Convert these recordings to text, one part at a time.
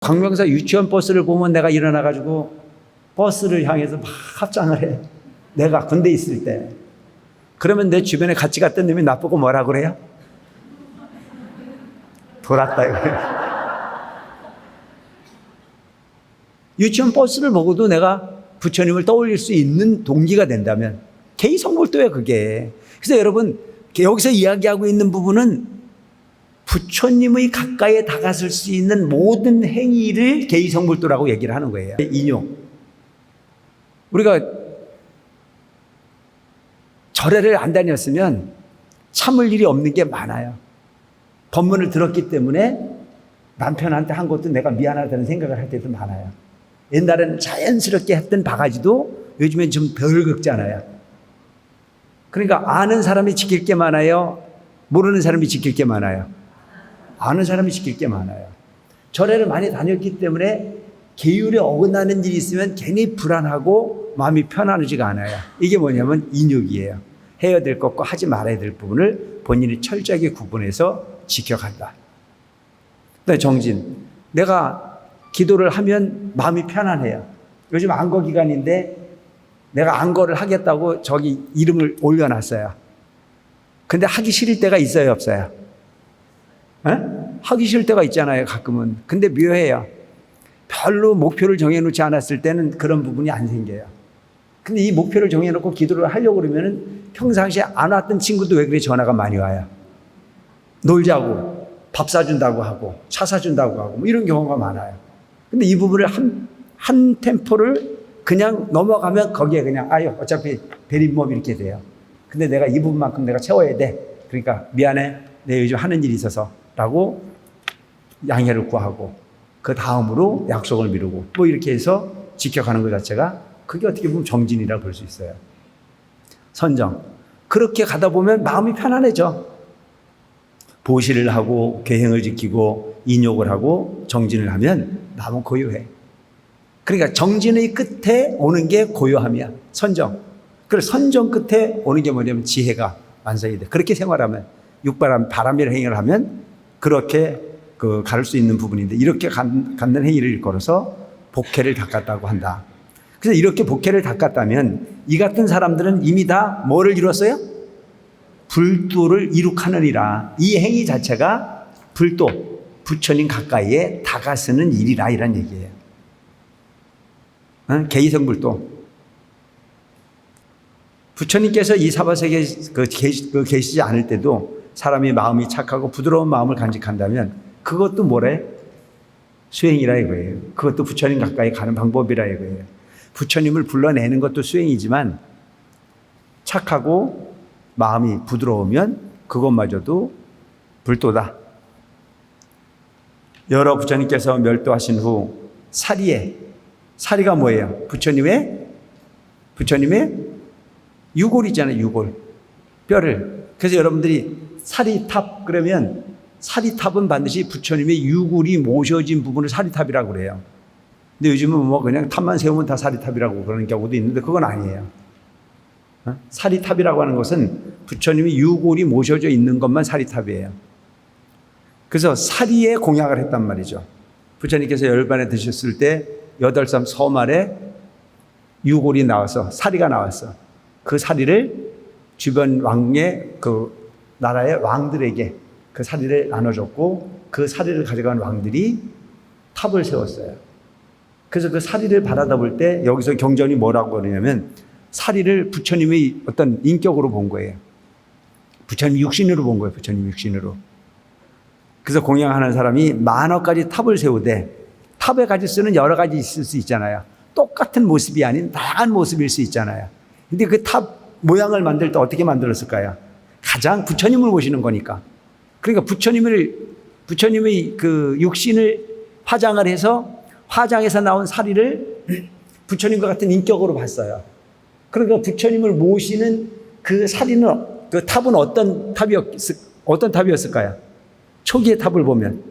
광명사 유치원 버스를 보면 내가 일어나가지고 버스를 향해서 막 합장을 해. 내가 군대 있을 때. 그러면 내 주변에 같이 갔던 놈이 나보고 뭐라 그래요? 돌았다 이거예요. 유치원 버스를 보고도 내가 부처님을 떠올릴 수 있는 동기가 된다면 개의 성불도예요 그게. 그래서 여러분 여기서 이야기하고 있는 부분은 부처님의 가까이에 다가설 수 있는 모든 행위를 개의 성불도라고 얘기를 하는 거예요. 인용. 우리가 절에를 안 다녔으면 참을 일이 없는 게 많아요. 법문을 들었기 때문에 남편한테 한 것도 내가 미안하다는 생각을 할 때도 많아요. 옛날에는 자연스럽게 했던 바가지도 요즘엔 좀 덜 긁잖아요. 그러니까 아는 사람이 지킬 게 많아요. 모르는 사람이 지킬 게 많아요. 아는 사람이 지킬 게 많아요. 절에를 많이 다녔기 때문에 계율에 어긋나는 일이 있으면 괜히 불안하고 마음이 편안하지가 않아요. 이게 뭐냐면 인욕이에요. 해야 될 것과 하지 말아야 될 부분을 본인이 철저하게 구분해서 지켜간다. 그다음에 정진. 내가 기도를 하면 마음이 편안해요. 요즘 안거 기간인데 내가 안거를 하겠다고 저기 이름을 올려놨어요. 근데 하기 싫을 때가 있어요, 없어요? 에? 하기 싫을 때가 있잖아요, 가끔은. 근데 묘해요. 별로 목표를 정해놓지 않았을 때는 그런 부분이 안 생겨요. 근데 이 목표를 정해놓고 기도를 하려고 그러면은 평상시에 안 왔던 친구도 왜 그래 전화가 많이 와요. 놀자고, 밥 사준다고 하고, 차 사준다고 하고, 뭐 이런 경우가 많아요. 근데 이 부분을 한, 한 템포를 그냥 넘어가면 거기에 그냥, 아유, 어차피 베린몸 이렇게 돼요. 근데 내가 이 부분만큼 내가 채워야 돼. 그러니까 미안해. 내 요즘 하는 일이 있어서. 라고 양해를 구하고, 그 다음으로 약속을 미루고, 뭐 이렇게 해서 지켜가는 것 자체가 그게 어떻게 보면 정진이라고 볼수 있어요. 선정. 그렇게 가다 보면 마음이 편안해져. 보시를 하고 계행을 지키고 인욕을 하고 정진을 하면 마음은 고요해. 그러니까 정진의 끝에 오는 게 고요함이야. 선정. 그래서 선정 끝에 오는 게 뭐냐면 지혜가 완성이 돼. 그렇게 생활하면 육바람 바람의 행위를 하면 그렇게 그 가를 수 있는 부분인데 이렇게 갖는 행위를 걸어서 복회를 닦았다고 한다. 그래서 이렇게 복회를 닦았다면 이 같은 사람들은 이미 다 뭐를 이뤘어요? 불도를 이룩하느니라. 이 행위 자체가 불도, 부처님 가까이에 다가서는 일이라 이란 얘기예요. 어? 개이성 불도. 부처님께서 이 사바세계에 그그 계시지 않을 때도 사람이 마음이 착하고 부드러운 마음을 간직한다면 그것도 뭐래? 수행이라 이거예요. 그것도 부처님 가까이 가는 방법이라 이거예요. 부처님을 불러내는 것도 수행이지만 착하고 마음이 부드러우면 그것마저도 불도다. 여러 부처님께서 멸도하신 후 사리에 사리가 뭐예요? 부처님의 부처님의 유골이잖아요. 유골 뼈를 그래서 여러분들이 사리탑 그러면 사리탑은 반드시 부처님의 유골이 모셔진 부분을 사리탑이라고 그래요. 근데 요즘은 뭐 그냥 탑만 세우면 다 사리탑이라고 그러는 경우도 있는데 그건 아니에요. 어? 사리탑이라고 하는 것은 부처님이 유골이 모셔져 있는 것만 사리탑이에요. 그래서 사리에 공약을 했단 말이죠. 부처님께서 열반에 드셨을 때 여덟 삶 서말에 유골이 나와서 사리가 나왔어. 그 사리를 주변 왕의 그 나라의 왕들에게 그 사리를 나눠줬고 그 사리를 가져간 왕들이 탑을 세웠어요. 그래서 그 사리를 바라다 볼 때 여기서 경전이 뭐라고 그러냐면 사리를 부처님의 어떤 인격으로 본 거예요. 부처님 육신으로 본 거예요. 부처님 육신으로. 그래서 공양하는 사람이 만억 가지 탑을 세우되 탑에 가지 쓰는 여러 가지 있을 수 있잖아요. 똑같은 모습이 아닌 다양한 모습일 수 있잖아요. 근데 그 탑 모양을 만들 때 어떻게 만들었을까요? 가장 부처님을 모시는 거니까. 그러니까 부처님을 부처님의 그 육신을 화장을 해서 화장에서 나온 사리를 부처님과 같은 인격으로 봤어요. 그러니까 부처님을 모시는 그 사리는 그 탑은 어떤 탑이었 어떤 탑이었을까요? 초기의 탑을 보면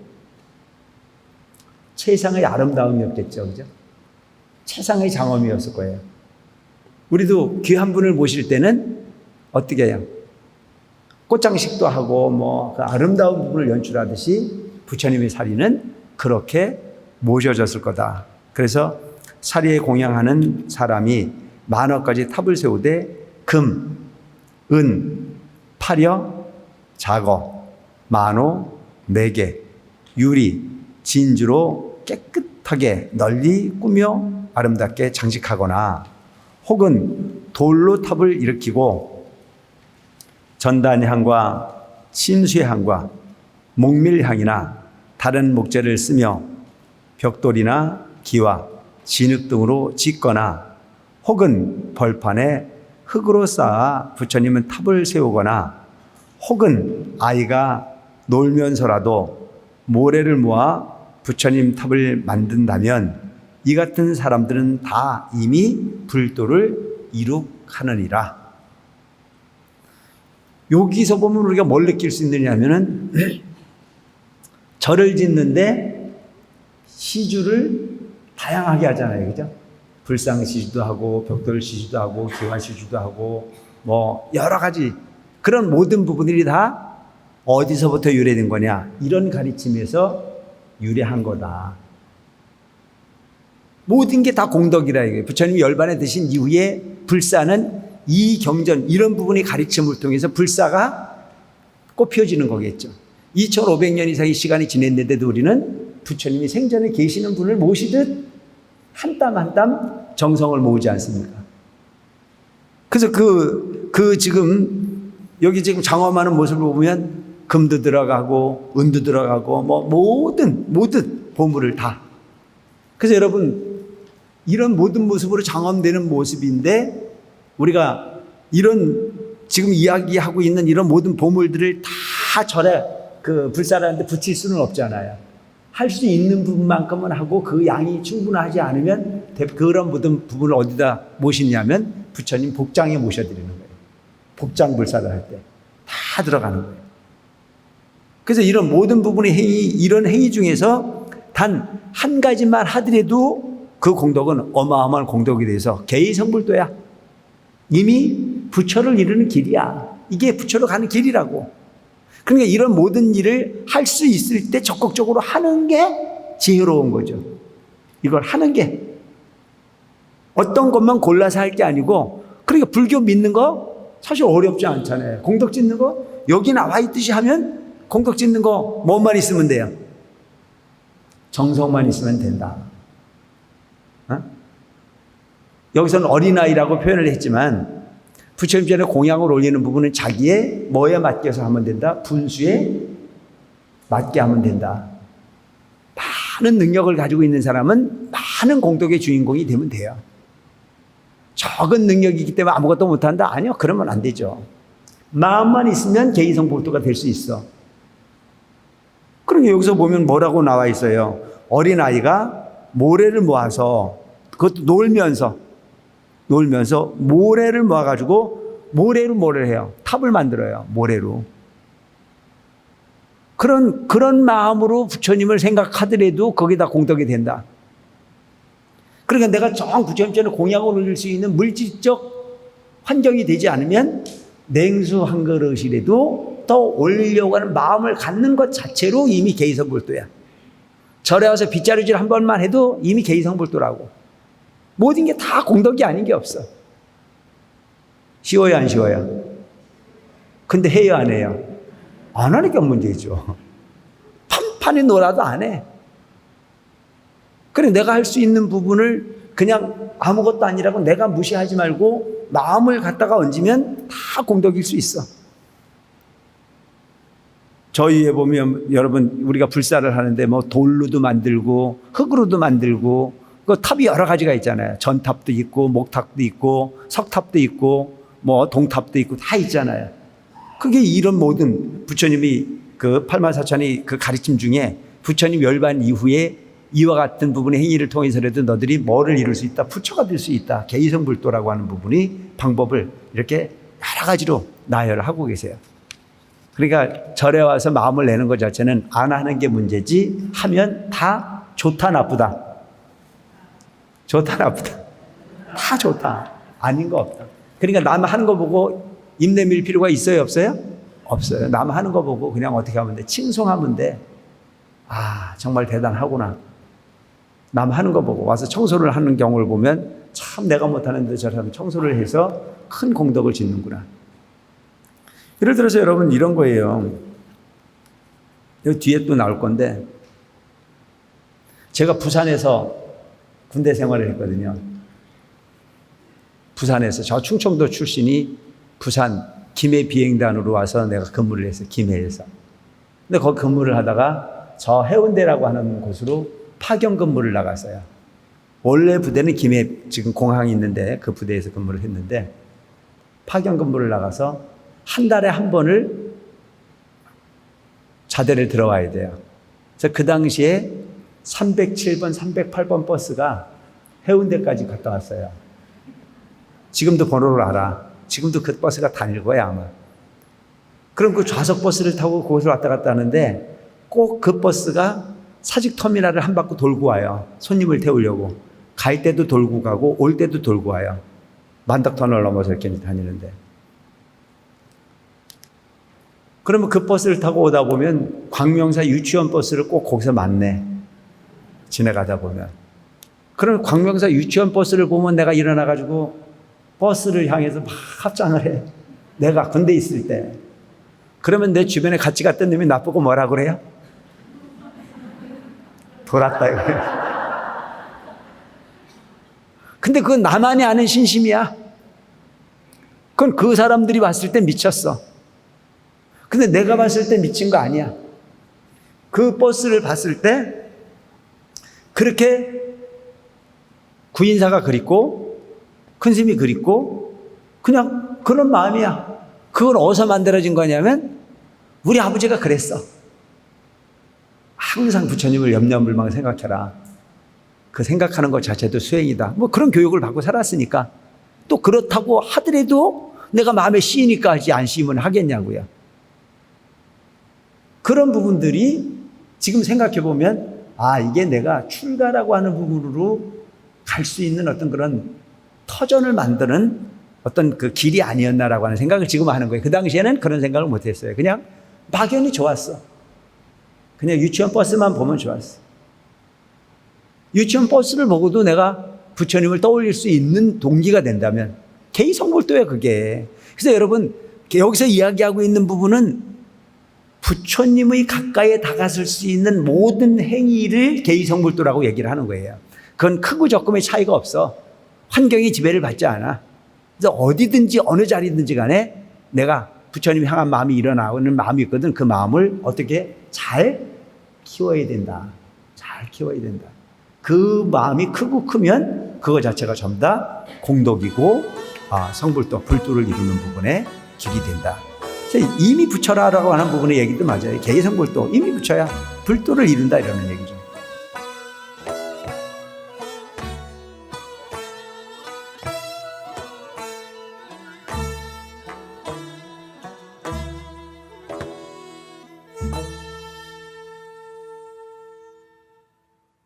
최상의 아름다움이었겠죠, 그죠? 최상의 장엄이었을 거예요. 우리도 귀한 분을 모실 때는 어떻게 해요? 꽃장식도 하고 뭐 그 아름다운 부분을 연출하듯이 부처님의 사리는 그렇게 모셔졌을 거다. 그래서 사리에 공양하는 사람이 만어까지 탑을 세우되 금, 은, 파려, 자거, 만호, 매개, 유리, 진주로 깨끗하게 널리 꾸며 아름답게 장식하거나 혹은 돌로 탑을 일으키고 전단향과 침수향과 목밀향이나 다른 목재를 쓰며 벽돌이나 기와 진흙 등으로 짓거나 혹은 벌판에 흙으로 쌓아 부처님은 탑을 세우거나 혹은 아이가 놀면서라도 모래를 모아 부처님 탑을 만든다면 이 같은 사람들은 다 이미 불도를 이룩하느니라. 여기서 보면 우리가 뭘 느낄 수 있느냐면은 절을 짓는데 시주를 다양하게 하잖아요. 그죠? 불상 시주도 하고 벽돌 시주도 하고 기관 시주도 하고 뭐 여러 가지 그런 모든 부분들이 다 어디서부터 유래된 거냐? 이런 가르침에서 유래한 거다. 모든 게 다 공덕이라 이거예요. 부처님이 열반에 드신 이후에 불사는 이 경전 이런 부분의 가르침을 통해서 불사가 꽃피워지는 거겠죠. 2500년 이상의 시간이 지냈는데도 우리는 부처님이 생전에 계시는 분을 모시듯 한 땀 한 땀 정성을 모으지 않습니까? 그래서 그, 그 지금 여기 지금 장엄하는 모습을 보면 금도 들어가고 은도 들어가고 뭐 모든 모든 보물을 다. 그래서 여러분 이런 모든 모습으로 장엄되는 모습인데 우리가 이런 지금 이야기하고 있는 이런 모든 보물들을 다 절에 그 불사라는데 붙일 수는 없잖아요. 할 수 있는 부분만큼은 하고 그 양이 충분하지 않으면 대- 그런 모든 부분을 어디다 모시냐면 부처님 복장에 모셔드리는 거예요. 복장 불사를 할 때 다 들어가는 거예요. 그래서 이런 모든 부분의 행위, 이런 행위 중에서 단 한 가지만 하더라도 그 공덕은 어마어마한 공덕이 돼서 개의 성불도야. 이미 부처를 이루는 길이야. 이게 부처로 가는 길이라고. 그러니까 이런 모든 일을 할 수 있을 때 적극적으로 하는 게 지혜로운 거죠. 이걸 하는 게 어떤 것만 골라서 할 게 아니고 그러니까 불교 믿는 거 사실 어렵지 않잖아요. 공덕 짓는 거 여기 나와 있듯이 하면 공덕 짓는 거 뭐만 있으면 돼요. 정성만 있으면 된다. 어? 여기서는 어린아이라고 표현을 했지만 부처님 전에 공양을 올리는 부분은 자기의 뭐에 맡겨서 하면 된다? 분수에 맞게 하면 된다. 많은 능력을 가지고 있는 사람은 많은 공덕의 주인공이 되면 돼요. 적은 능력이기 때문에 아무것도 못한다? 아니요. 그러면 안 되죠. 마음만 있으면 개인성 복도가 될 수 있어. 그러니까 여기서 보면 뭐라고 나와 있어요. 어린아이가 모래를 모아서 그것도 놀면서 놀면서 모래를 모아가지고 모래로 뭐를 해요? 탑을 만들어요. 모래로. 그런, 그런 마음으로 부처님을 생각하더라도 거기다 공덕이 된다. 그러니까 내가 정 부처님 전에 공약을 올릴 수 있는 물질적 환경이 되지 않으면 냉수 한 그릇이라도 더 올리려고 하는 마음을 갖는 것 자체로 이미 개의성불도야. 절에 와서 빗자루질 한 번만 해도 이미 개의성불도라고. 모든 게 다 공덕이 아닌 게 없어. 쉬워요, 안 쉬워요? 근데 해요, 안 해요? 안 하니까 문제죠. 판판히 놀아도 안 해. 그래, 내가 할 수 있는 부분을 그냥 아무것도 아니라고 내가 무시하지 말고 마음을 갖다가 얹으면 다 공덕일 수 있어. 저희에 보면 여러분 우리가 불사를 하는데 뭐 돌로도 만들고 흙으로도 만들고 그 탑이 여러 가지가 있잖아요. 전탑도 있고 목탑도 있고 석탑도 있고 뭐 동탑도 있고 다 있잖아요. 그게 이런 모든 부처님이 그 팔만사천의 그 가르침 중에 부처님 열반 이후에 이와 같은 부분의 행위를 통해서라도 너들이 뭐를 이룰 수 있다, 부처가 될 수 있다, 개이성불도라고 하는 부분이 방법을 이렇게 여러 가지로 나열을 하고 계세요. 그러니까 절에 와서 마음을 내는 것 자체는 안 하는 게 문제지 하면 다 좋다 나쁘다. 좋다 나쁘다. 다 좋다. 아닌 거 없다. 그러니까 남 하는 거 보고 입 내밀 필요가 있어요 없어요? 없어요. 남 하는 거 보고 그냥 어떻게 하면 돼? 칭송하면 돼. 아 정말 대단하구나. 남 하는 거 보고 와서 청소를 하는 경우를 보면 참 내가 못하는데 저 사람 청소를 해서 큰 공덕을 짓는구나. 예를 들어서 여러분 이런 거예요. 여기 뒤에 또 나올 건데 제가 부산에서 군대 생활을 했거든요. 부산에서 저 충청도 출신이 부산 김해 비행단으로 와서 내가 근무를 했어요. 김해에서. 근데 거기 근무를 하다가 저 해운대라고 하는 곳으로 파견 근무를 나갔어요. 원래 부대는 김해 지금 공항이 있는데 그 부대에서 근무를 했는데 파견 근무를 나가서 한 달에 한 번을 자대를 들어와야 돼요. 그래서 그 당시에 307번, 308번 버스가 해운대까지 갔다 왔어요. 지금도 번호를 알아. 지금도 그 버스가 다닐 거야, 아마. 그럼 그 좌석 버스를 타고 그곳을 왔다 갔다 하는데 꼭 그 버스가 사직 터미널을 한 바퀴 돌고 와요. 손님을 태우려고. 갈 때도 돌고 가고 올 때도 돌고 와요. 만덕터널 넘어서 이렇게 다니는데. 그러면 그 버스를 타고 오다 보면 광명사 유치원 버스를 꼭 거기서 만내. 지나가다 보면. 그럼 광명사 유치원 버스를 보면 내가 일어나가지고 버스를 향해서 막 합장을 해. 내가 군대 있을 때. 그러면 내 주변에 같이 갔던 놈이 나쁘고 뭐라 그래요? 돌았다 이거예요. 근데 그건 나만이 아는 신심이야. 그건 그 사람들이 봤을 때 미쳤어. 근데 내가 봤을 때 미친 거 아니야. 그 버스를 봤을 때 그렇게 구인사가 그립고 큰 스님이 그립고 그냥 그런 마음이야. 그건 어디서 만들어진 거냐면 우리 아버지가 그랬어. 항상 부처님을 염려불망 생각해라. 그 생각하는 것 자체도 수행이다. 뭐 그런 교육을 받고 살았으니까 또 그렇다고 하더라도 내가 마음에 씌이니까 하지 안 씌이면 하겠냐고요. 그런 부분들이 지금 생각해 보면 아 이게 내가 출가라고 하는 부분으로 갈 수 있는 어떤 그런 터전을 만드는 어떤 그 길이 아니었나라고 하는 생각을 지금 하는 거예요. 그 당시에는 그런 생각을 못 했어요. 그냥 막연히 좋았어. 그냥 유치원 버스만 보면 좋았어. 유치원 버스를 보고도 내가 부처님을 떠올릴 수 있는 동기가 된다면 개의성불도야 그게. 그래서 여러분 여기서 이야기하고 있는 부분은 부처님의 가까이에 다가설 수 있는 모든 행위를 개의성불도라고 얘기를 하는 거예요. 그건 크고 적음의 차이가 없어. 환경이 지배를 받지 않아. 그래서 어디든지 어느 자리든지 간에 내가 부처님 향한 마음이 일어나는 마음이 있거든. 그 마음을 어떻게 잘 키워야 된다. 잘 키워야 된다. 그 마음이 크고 크면 그거 자체가 전부 다 공덕이고 아, 성불도, 불도를 이루는 부분에 길이 된다. 이미 부처라라고 하는 부분의 얘기도 맞아요. 개성불도 이미 부처야 불도를 이룬다 이러는 얘기죠.